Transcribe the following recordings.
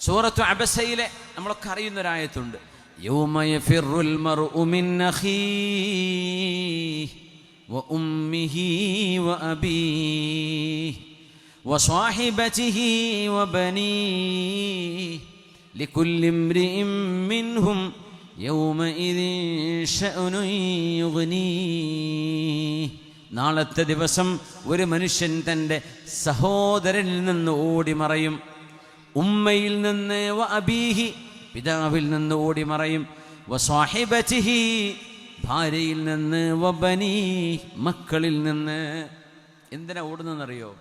സൂറത്തു അബസയിലെ നമ്മളൊക്കെ അറിയുന്ന ഒരായത്തുണ്ട് നാളത്തെ ദിവസം ഒരു മനുഷ്യൻ തന്റെ സഹോദരനിൽ നിന്ന് ഓടി മറയും ഉമ്മയിൽ നിന്ന് അബീഹി പിതാവിൽ നിന്ന് ഓടി മറയും. ഭാര്യയിൽ നിന്ന് വ ബനീ മക്കളിൽ നിന്ന്. എന്തിനാ ഓടുന്നതെന്നറിയോ?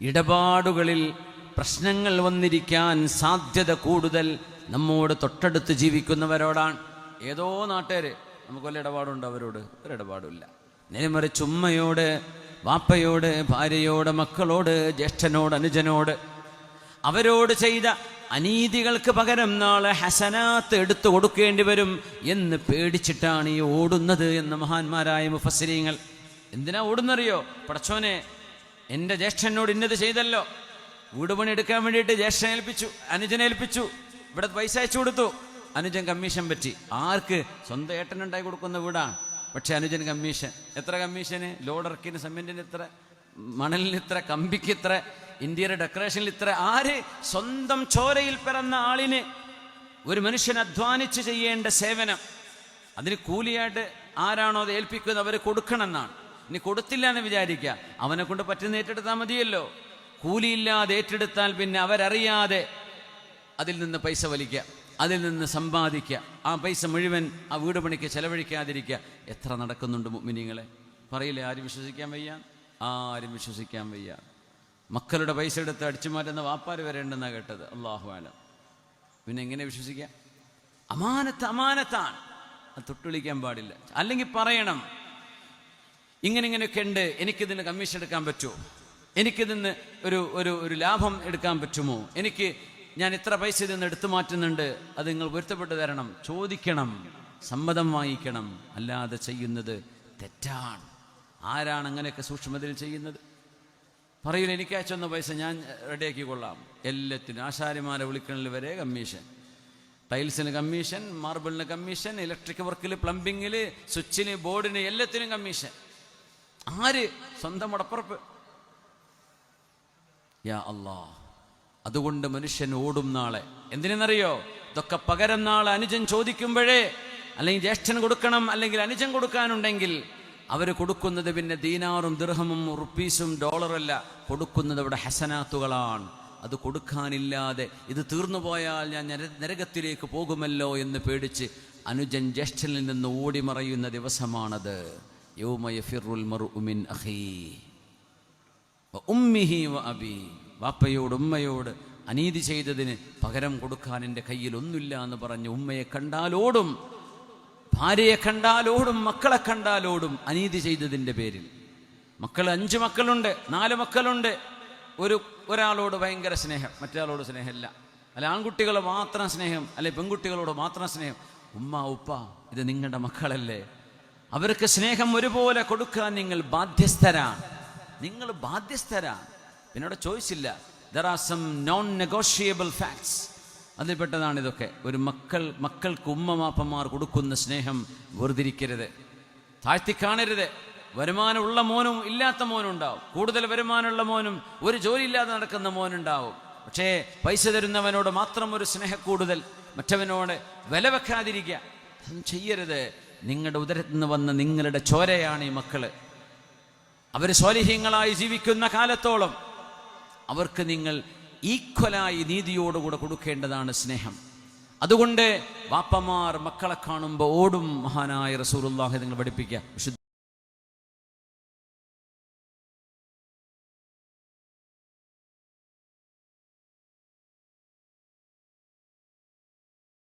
ഇടപാടുകളിൽ പ്രശ്നങ്ങൾ വന്നിരിക്കാൻ സാധ്യത കൂടുതൽ നമ്മോട് തൊട്ടടുത്ത് ജീവിക്കുന്നവരോടാണ്. ഏതോ നാട്ടുകാര് നമുക്ക് വല്ല ഇടപാടുണ്ട് അവരോട്? ഒരു ഇടപാടുമില്ല. നേരെമറിച്ച് ഉമ്മയോട് വാപ്പയോട് ഭാര്യയോട് മക്കളോട് ജ്യേഷ്ഠനോട് അനുജനോട് അവരോട് ചെയ്ത അനീതികൾക്ക് പകരം നാളെ ഹസനാത്ത് എടുത്തു കൊടുക്കേണ്ടി വരും എന്ന് പേടിച്ചിട്ടാണ് ഈ ഓടുന്നത് എന്ന് മഹാന്മാരായ മുഫസ്സിരീങ്ങൾ. എന്തിനാ ഓടുന്നറിയോ? പടച്ചോനെ എന്റെ ജ്യേഷ്ഠനോട് ഇന്നത് ചെയ്തല്ലോ. വീട് പണി എടുക്കാൻ വേണ്ടിയിട്ട് ജ്യേഷ്ഠനെ ഏൽപ്പിച്ചു അനുജനെ ഏൽപ്പിച്ചു. ഇവിടെ പൈസ അയച്ചു കൊടുത്തു. അനുജൻ കമ്മീഷൻ പറ്റി. ആർക്ക്? സ്വന്തം ഏട്ടനുണ്ടായി കൊടുക്കുന്ന വീടാണ്. പക്ഷെ അനുജൻ കമ്മീഷൻ. എത്ര കമ്മീഷന്? ലോഡർക്കിന് സിമെന്റിന് ഇത്ര മണലിന് ഇത്ര കമ്പിക്ക് ഇത്ര ഇന്ത്യയുടെ ഡെക്കറേഷനിൽ ഇത്ര ആര് സ്വന്തം ചോരയിൽ പിറന്ന ആളിന് ഒരു മനുഷ്യൻ അധ്വാനിച്ച് ചെയ്യേണ്ട സേവനം? അതിന് കൂലിയായിട്ട് ആരാണോ അത് ഏൽപ്പിക്കുന്നത് അവർ കൊടുക്കണമെന്നാണ്. ഇനി കൊടുത്തില്ല എന്ന് വിചാരിക്കുക. അവനെ കൊണ്ട് പറ്റുന്ന ഏറ്റെടുത്താൽ മതിയല്ലോ. കൂലിയില്ലാതെ ഏറ്റെടുത്താൽ പിന്നെ അവരറിയാതെ അതിൽ നിന്ന് പൈസ വലിക്കുക അതിൽ നിന്ന് സമ്പാദിക്കുക ആ പൈസ മുഴുവൻ ആ വീട് പണിക്ക് ചെലവഴിക്കാതിരിക്കുക. എത്ര നടക്കുന്നുണ്ട് മിനിങ്ങളെ പറയില്ലേ ആരും വിശ്വസിക്കാൻ വയ്യ? ആരും വിശ്വസിക്കാൻ വയ്യ. മക്കളുടെ പൈസ എടുത്ത് അടിച്ചു മാറ്റുന്ന വാപ്പാര് വരെ ഉണ്ടെന്നാണ് കേട്ടത്. അള്ളാഹു ആലം പിന്നെ എങ്ങനെ വിശ്വസിക്കാം? അമാനത്ത് അമാനത്താണ്. അത് തൊട്ടുവിളിക്കാൻ പാടില്ല. അല്ലെങ്കിൽ പറയണം ഇങ്ങനെ ഇങ്ങനെയൊക്കെ ഉണ്ട്. എനിക്കിതിന് കമ്മീഷൻ എടുക്കാൻ പറ്റുമോ? എനിക്കിതിന് ഒരു ഒരു ഒരു ലാഭം എടുക്കാൻ പറ്റുമോ? എനിക്ക് ഞാൻ ഇത്ര പൈസ ഇതിൽ നിന്ന് എടുത്തു മാറ്റുന്നുണ്ട്. അത് നിങ്ങൾ പൊരുത്തപ്പെട്ട് തരണം. ചോദിക്കണം. സമ്മതം വാങ്ങിക്കണം. അല്ലാതെ ചെയ്യുന്നത് തെറ്റാണ്. ആരാണ് അങ്ങനെയൊക്കെ സൂക്ഷ്മതയിൽ ചെയ്യുന്നത്? പറയില്ല എനിക്ക് അയച്ചൊന്ന പൈസ ഞാൻ റെഡിയാക്കി കൊള്ളാം. എല്ലാത്തിനും ആശാരിമാരെ വിളിക്കണിൽ വരെ കമ്മീഷൻ. ടൈൽസിന് കമ്മീഷൻ മാർബിളിന് കമ്മീഷൻ ഇലക്ട്രിക് വർക്കിൽ പ്ലംബിങ്ങിൽ സ്വിച്ചിന് ബോർഡിന് എല്ലാത്തിനും കമ്മീഷൻ. ആര്? സ്വന്തം ഉടപ്പുറപ്പ്. യാ അല്ലാ അതുകൊണ്ട് മനുഷ്യൻ ഓടും നാളെ. എന്തിനെന്നറിയോ? ഇതൊക്കെ പകരം നാളെ അനുജൻ ചോദിക്കുമ്പോഴേ അല്ലെങ്കിൽ ജ്യേഷ്ഠൻ കൊടുക്കണം അല്ലെങ്കിൽ അനുജൻ കൊടുക്കാനുണ്ടെങ്കിൽ അവർ കൊടുക്കുന്നത് പിന്നെ ദീനാറും ദിർഹമും റുപ്പീസും ഡോളറല്ല. കൊടുക്കുന്നത് അവിടെ ഹസനാത്തുകളാണ്. അത് കൊടുക്കാനില്ലാതെ ഇത് തീർന്നു പോയാൽ ഞാൻ നരകത്തിലേക്ക് പോകുമല്ലോ എന്ന് പേടിച്ച് അനുജൻ ജ്യേഷ്ഠനിൽ നിന്ന് ഓടിമറയുന്ന ദിവസമാണത്. വാപ്പയോട് ഉമ്മയോട് അനീതി ചെയ്തതിന് പകരം കൊടുക്കാൻ എന്റെ കയ്യിൽ ഒന്നുമില്ല എന്ന് പറഞ്ഞ് ഉമ്മയെ കണ്ടാലോടും ഭാര്യയെ കണ്ടാലോടും മക്കളെ കണ്ടാലോടും അനീതി ചെയ്തതിന്റെ പേരിൽ. മക്കൾ അഞ്ച് മക്കളുണ്ട് നാല് മക്കളുണ്ട്. ഒരു ഒരാളോട് ഭയങ്കര സ്നേഹം മറ്റൊരാളോട് സ്നേഹമില്ല. അല്ല ആൺകുട്ടികൾ മാത്രം സ്നേഹം അല്ലെ പെൺകുട്ടികളോട് മാത്രം സ്നേഹം. ഉമ്മ ഉപ്പ ഇത് നിങ്ങളുടെ മക്കളല്ലേ? അവർക്ക് സ്നേഹം ഒരുപോലെ കൊടുക്കാൻ നിങ്ങൾ ബാധ്യസ്ഥരാണ്. നിങ്ങൾ ബാധ്യസ്ഥരാണ്. എന്നോട് ചോദിച്ചില്ല there are some non negotiable facts അതിൽപ്പെട്ടതാണ് ഇതൊക്കെ ഒരു മക്കൾ മക്കൾക്ക് ഉമ്മമാപ്പന്മാർ കൊടുക്കുന്ന സ്നേഹം വെറുതിരിക്കരുത് താഴ്ത്തി കാണരുത്. വരുമാനമുള്ള മോനും ഇല്ലാത്ത മോനും ഉണ്ടാവും കൂടുതൽ വരുമാനമുള്ള മോനും ഒരു ജോലി ഇല്ലാതെ നടക്കുന്ന മോനുണ്ടാവും. പക്ഷേ പൈസ തരുന്നവനോട് മാത്രം ഒരു സ്നേഹക്കൂടുതൽ മറ്റവനോട് വില വെക്കാതിരിക്കുക. അതൊന്നും ചെയ്യരുത്. നിങ്ങളുടെ ഉദരത്തിൽ നിന്ന് വന്ന നിങ്ങളുടെ ചോരയാണ് ഈ മക്കൾ. അവർ സ്വാലിഹ്യങ്ങളായി ജീവിക്കുന്ന കാലത്തോളം അവർക്ക് നിങ്ങൾ ഈക്വലായി നീതിയോടുകൂടെ കൊടുക്കേണ്ടതാണ് സ്നേഹം. അതുകൊണ്ട് വാപ്പമാർ മക്കളെ കാണുമ്പോൾ ഓടും മഹാനായ റസൂലുള്ളാഹി നിങ്ങൾ പഠിപ്പിക്കുക.